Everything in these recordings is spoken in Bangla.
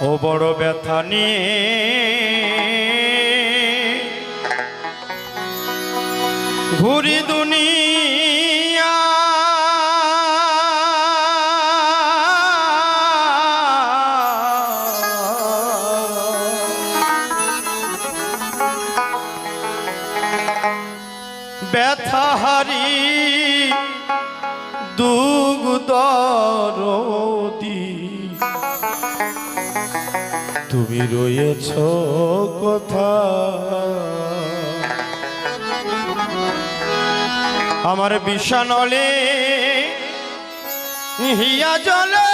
ও বড় ব্যথা নিয়ে। ঘুরি দুনিয়া। ব্যথাহারি দুগুদরদি তুমি রয়েছ কথা আমার বিষানলে হিয়া জলে।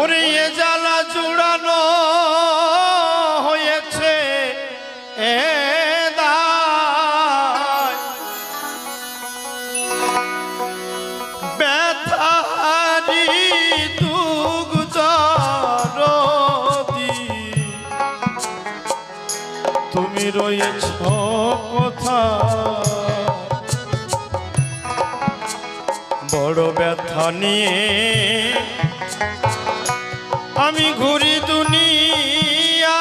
ওরে জ্বালা জুড়ানো বড় ব্যথা নিয়ে আমি ঘুরি দুনিয়া।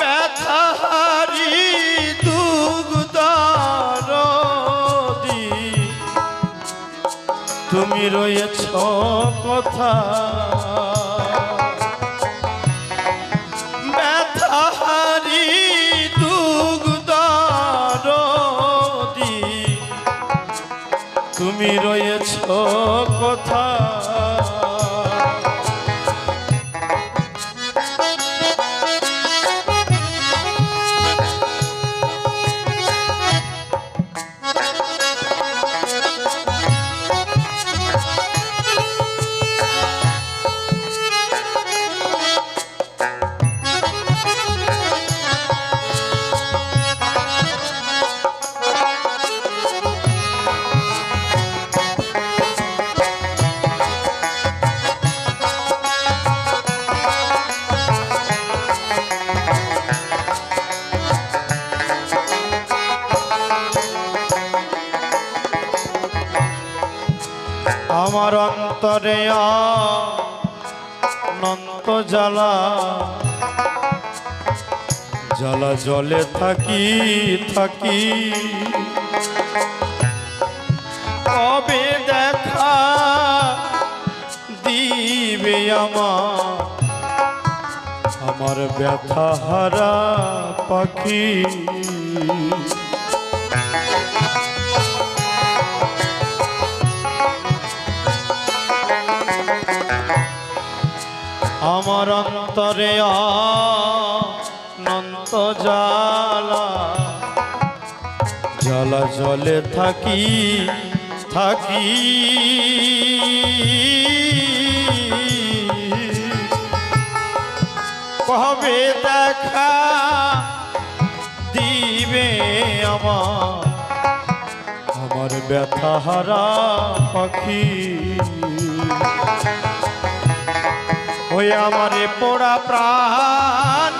ব্যথারি দুগদারদি তুমি রয়েছ কথা তুমি রয়েছ কথা অন্তরে অনন্ত জ্বালা। জ্বালা জলে থাকি থাকি। কবে দেখা দিবে আমার? আমার ব্যথা হারা পাখি। আমার অন্তরে অনন্ত জ্বালা। জ্বালা জলে থাকি থাকি। কবে দেখা দিবে আমার? আমার ব্যথা হারা পাখি। ওই আমারে পোড়া প্রাণ।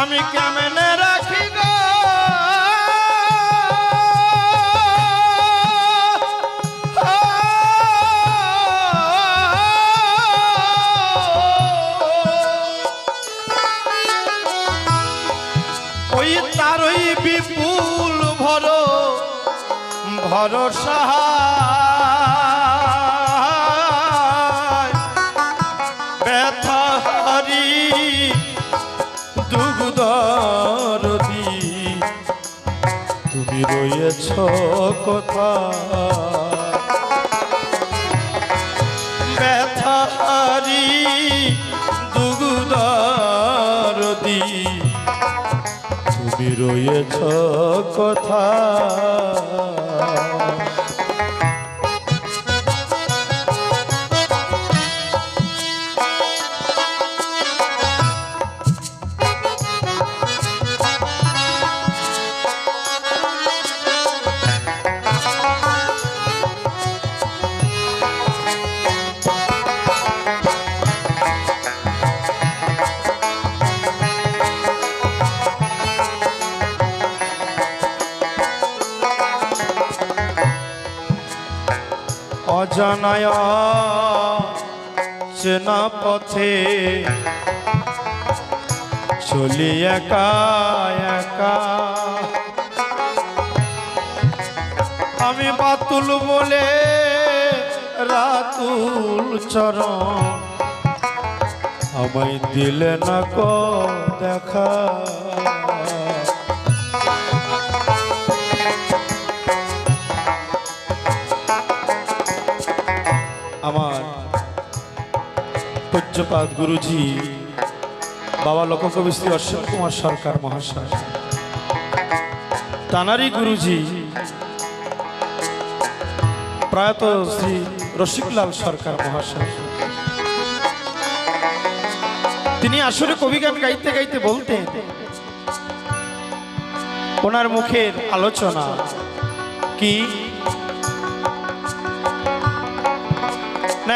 আমি কেমনে রাখি গো? ওই তারই বিপুল ভর ভরসা। রয়েছ কথা ব্যথাহারি দুগুদরদি তুমি রয়েছ কথা অজানায় চেনা পথে। চলি একা একা। আমি বাতুল বলে রাতুল চরণ। আমায় দিলে না দেখা। পূজ্যপাত গুরুজি, বাবা লোককবি শ্রী অশ্বত কুমার সরকার মহাশয়, তানারি গুরুজি, প্রয়াত শ্রী রসিকলাল সরকার মহাশয়। তিনি আসলে কবিগান গাইতে গাইতে বলতেন, ওনার মুখের আলোচনা কি?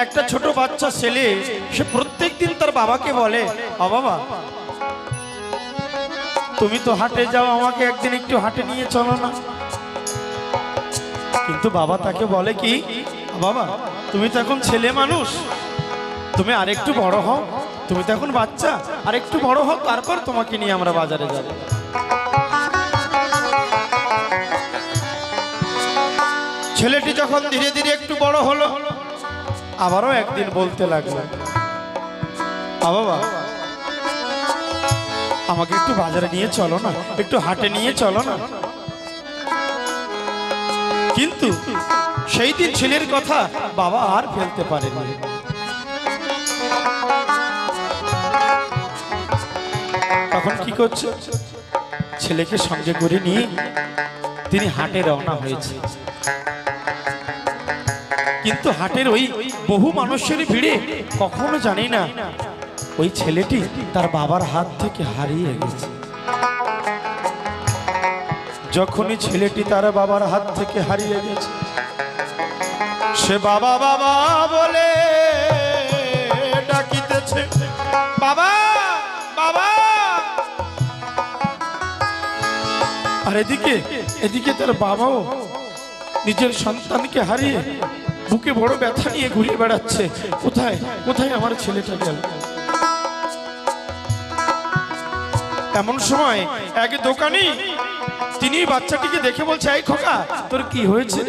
একটা ছোট বাচ্চা ছেলে, সে প্রত্যেক দিন তার বাবাকে বলে, "ও বাবা, তুমি তো হাটে যাও, আমাকে একদিন একটু হাটে নিয়ে চলো না। কিন্তু বাবা তাকে বলে কি বাবা, তুমি তো এখন ছেলে মানুষ, তুমি আরেকটু বড় হও, তুমি তো এখন বাচ্চা আর একটু বড় হও, তারপর তোমাকে নিয়ে আমরা বাজারে যাব। ছেলেটি যখন ধীরে ধীরে একটু বড় হলো আবারও একদিন বলতে লাগল বাবা, আমাকে একটু বাজারে নিয়ে চলো না, একটু হাটে নিয়ে চলো না। কিন্তু সেই দিন ছেলের কথা বাবা আর ফেলতে পারেনি তখন কি করছে? ছেলেকে সঙ্গে করে নিয়ে তিনি হাটে রওনা হয়েছে। কিন্তু হাটের ওই বহু মানুষের ভিড়ে, কখনো জানি না, ওই ছেলেটি তার বাবার হাত থেকে হারিয়ে গেছে। যখনই ছেলেটি তার বাবার হাত থেকে হারিয়ে গেছে, সে বাবা বাবা বলে ডাকিতেছে, বাবা বাবা! আর এদিকে এদিকে তার বাবাও নিজের সন্তানকে হারিয়ে বুকে বড় ব্যথা নিয়ে ঘুরে বেড়াচ্ছে। কোথায়? কোথায় আমার ছেলেটা গেল? এমন সময় এক দোকানি, তিনি বাচ্চাটিকে দেখে বলছে, এই খোকা, তোর কি হয়েছে?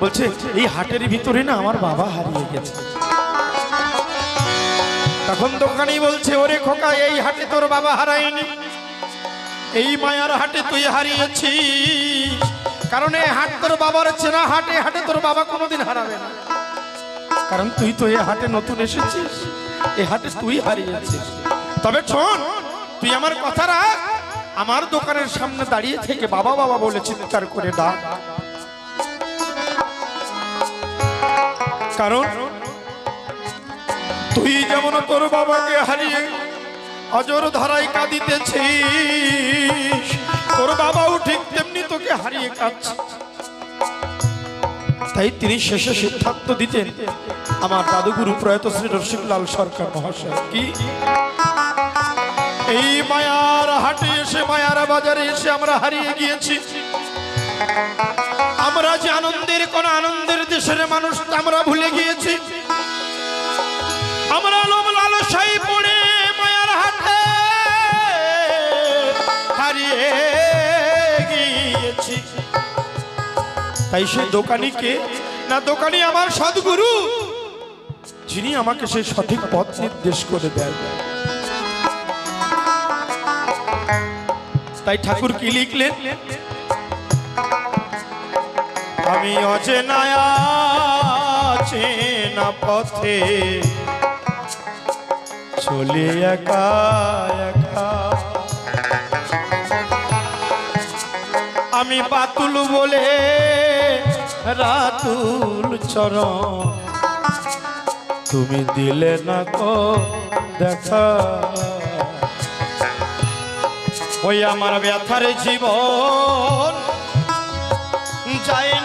বলছে, এই হাটের ভিতরে না আমার বাবা হারিয়ে গেছে। তখন দোকানি বলছে, ওরে খোকা, এই হাটে তোর বাবা হারায়নি। এই মায়ার হাটে তুই হারিয়েছিস। কারণ হাট তোর বাবার চেনা, হাটে হাটে তোর বাবা কোনোদিন হারাবে না। কারণ তুই তো এই হাটে নতুন এসেছিস এই হাটে তুই হারিয়েছিস। তবে শোন, তুই আমার কথা রাখ, আমার দোকানের সামনে দাঁড়িয়ে থেকে বাবা বাবা বলে চিৎকার করে ডাক। কারণ তুই যেমন তোর বাবাকে হারিয়ে অজর ধারায় কাঁদিতেছিস, তোর বাবাও ঠিক তোকে হারিয়ে কাঁদছে। তাই তিনি শেষে সিদ্ধান্ত দিতেন, আমার দাদুগুরু প্রয়াত শ্রী রসিকলাল সরকার মহাশয়। কি? এই মায়ার হাটে এসে, মায়ার বাজারে এসে আমরা হারিয়ে গিয়েছি। আমরা যে আনন্দের কোন আনন্দের দেশের মানুষ আমরা ভুলে গিয়েছি। তাই সেই দোকানিকে না দোকানি আমার সদ্গুরু। যিনি আমাকে সেই সঠিক পথ নির্দেশ করে দেন। তাই ঠাকুর কি লিখলেন? আমি অচেনায়া চেনা পথে চলে একা একা। আমি বাতুল বলে রাতুল চরণ। তুমি দিলে না কো দেখা। ওই আমার ব্যথার জীবন যায়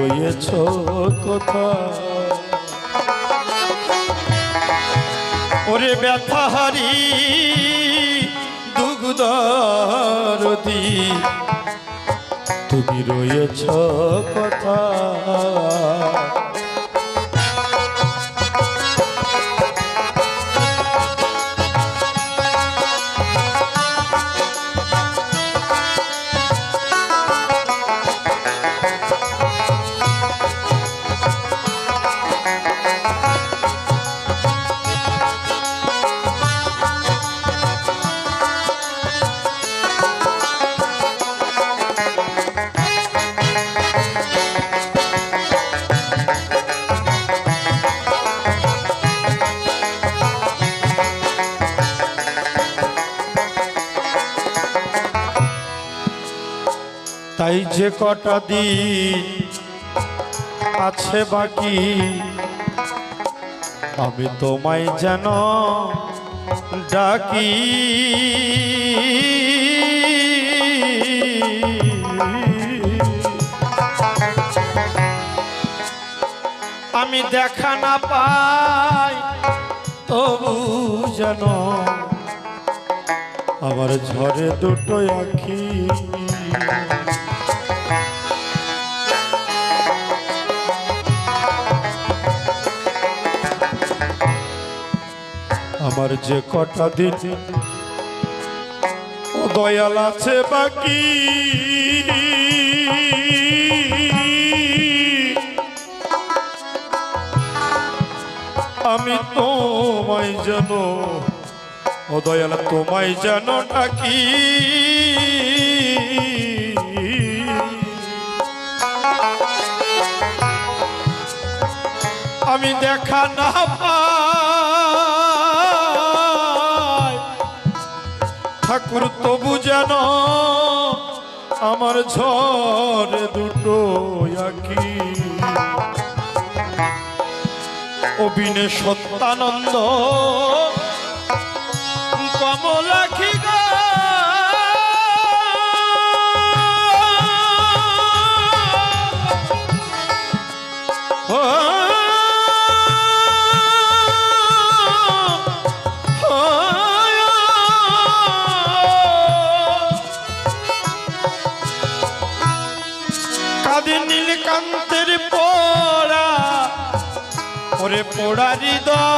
রয়েছ কথা ওরে ব্যথাহারি দুগুদরদি তুমি রয়েছ কথা যে কটা দিন আছে বাকি, আমি তোমায় যেন ডাকি। আমি দেখা না পাই, তবু যেন আমার ঝরে দুটো আখি। আমার যে কটা দিন ও দয়াল আছে বাকি। আমি তোমায় যেন ও দয়াল, তোমায় যেন ডাকি আমি দেখা না ঠাকুর তবু যেন আমার ঝড় দুটো একই অবিনে সত্যানন্দ পোড়া হৃদয়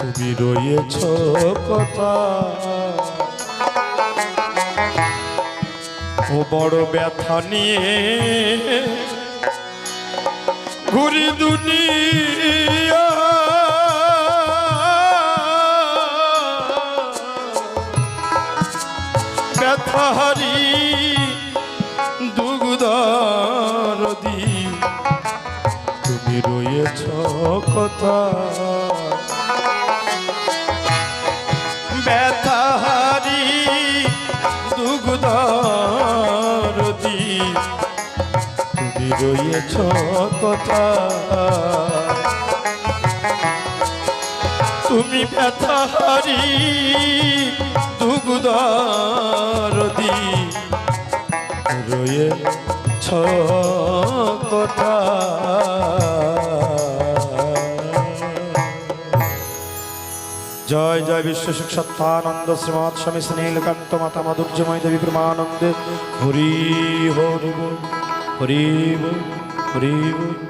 তুমি রয়েছ কথা বড় ব্যথা নিয়ে ঘুরি দুনিয়া ব্যথাহারি দুগুদারদি তুমি রয়েছ কথা। ব্যথাহারি দুগুদারদি তুমি রয়েছ কথা। তুমি ব্যথাহারি দুগুদারদি রয়েছ কথা। জয় জয় বিশ্ব সুখ সত্তানন্দ শ্রীমৎ স্বামী স্নেহকান্ত মাতা মাধুর্যময় দেবী প্রেমানন্দে। হরি হরি হরি হরি।